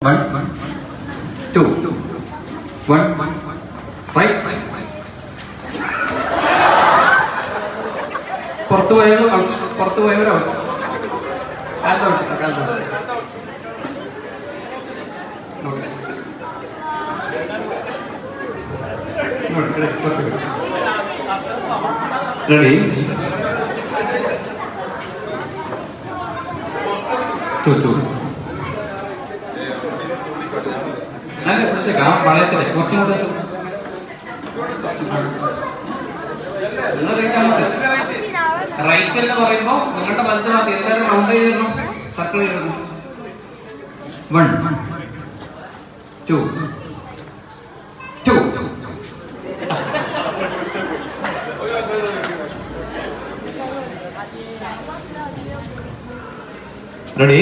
One, two, one, right. പുറത്തു പോയവർ out പുറത്തു പോയവർ ഔട്ട് കാലത്ത് ഔട്ട് കാലത്ത് റെഡി ടു ടു ആ വളയത്തിലെ കുറച്ചും കൂടെ റൈറ്റ് എന്ന് പറയുമ്പോൾ നിങ്ങളുടെ വലത്ത് ഭാഗത്ത് എല്ലാവരും റൗണ്ട് ചെയ്തിരുന്നു. സർക്കിൾ ചെയ്തിരുന്നു. വൺ ടു റെഡി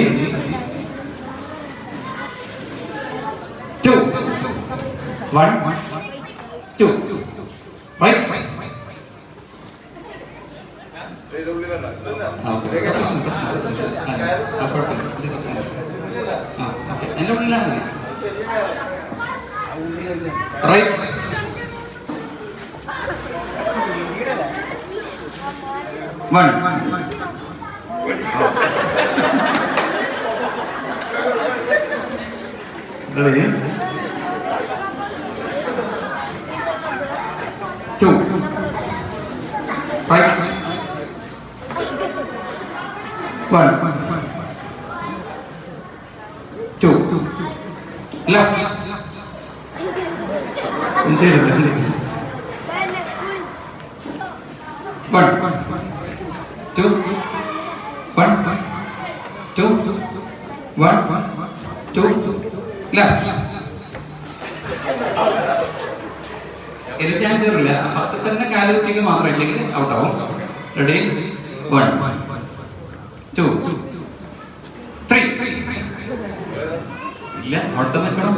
ടു ഇത് പ്രശ്നമില്ല ആ ഓക്കെ എന്റെ ഉള്ളിലാണ് മതി right one ready two. Right? One. Two. Left. One. Two. One. Two. One. ഇത് ചാൻസ് ഇല്ല ഫസ്റ്റ് തന്നെ കാലുകുത്തിക്ക് മാത്രം ഇല്ലെങ്കിൽ ഔട്ട് ആവും. റെഡി വൺ ടു ത്രീ ഇല്ല അവിടുത്തെ നിൽക്കണം.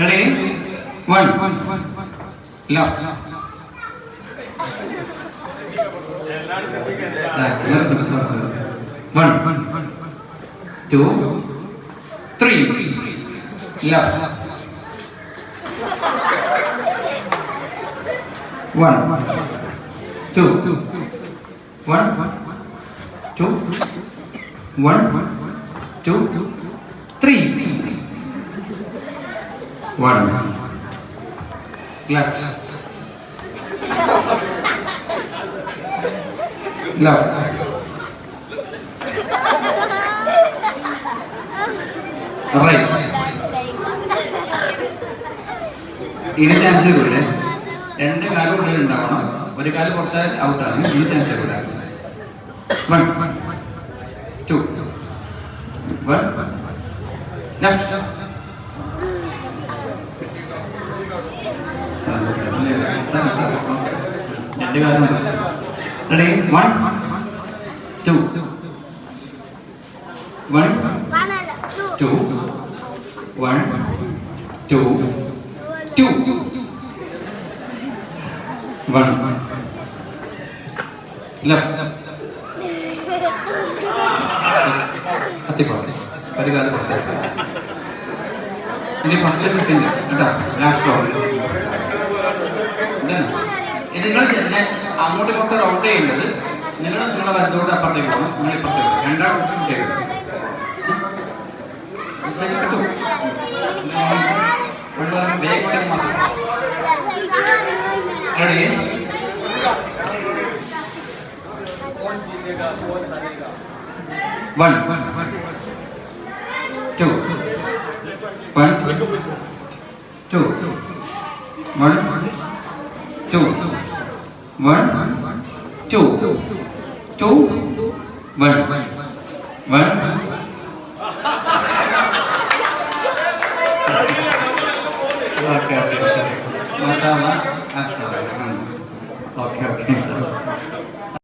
Ready one left one two three left One, two, one, two, one, two, three, one. Left, left. Right. Ini chance dulu. രണ്ട് കാലം ഉള്ളിൽ ഉണ്ടാവണം. ഒരു കാലം പുറത്താൽ ഔട്ടാണ് ഈ chance One, two, one, left. രണ്ട് കാലം ready one two one two one two two ഒരു കാലം ഇനി ഫസ്റ്റ് സെക്കൻഡ് കേട്ടോ ലാസ്റ്റ് റൗണ്ട് നിങ്ങൾ ചെന്നെ അങ്ങോട്ട് ഇങ്ങോട്ട് റൗണ്ട് ചെയ്യേണ്ടത് നിങ്ങൾ നിങ്ങളുടെ വലത്തോട് അപ്പുറത്തേക്ക് പോകണം നിങ്ങൾ ഇപ്പുറത്തേക്ക് രണ്ടാം ചെയ്യണം കിട്ടും വേഗം खड़े one two one two one two one two two one one Okay, okay, okay. Masala. Masala. Okay, okay. So.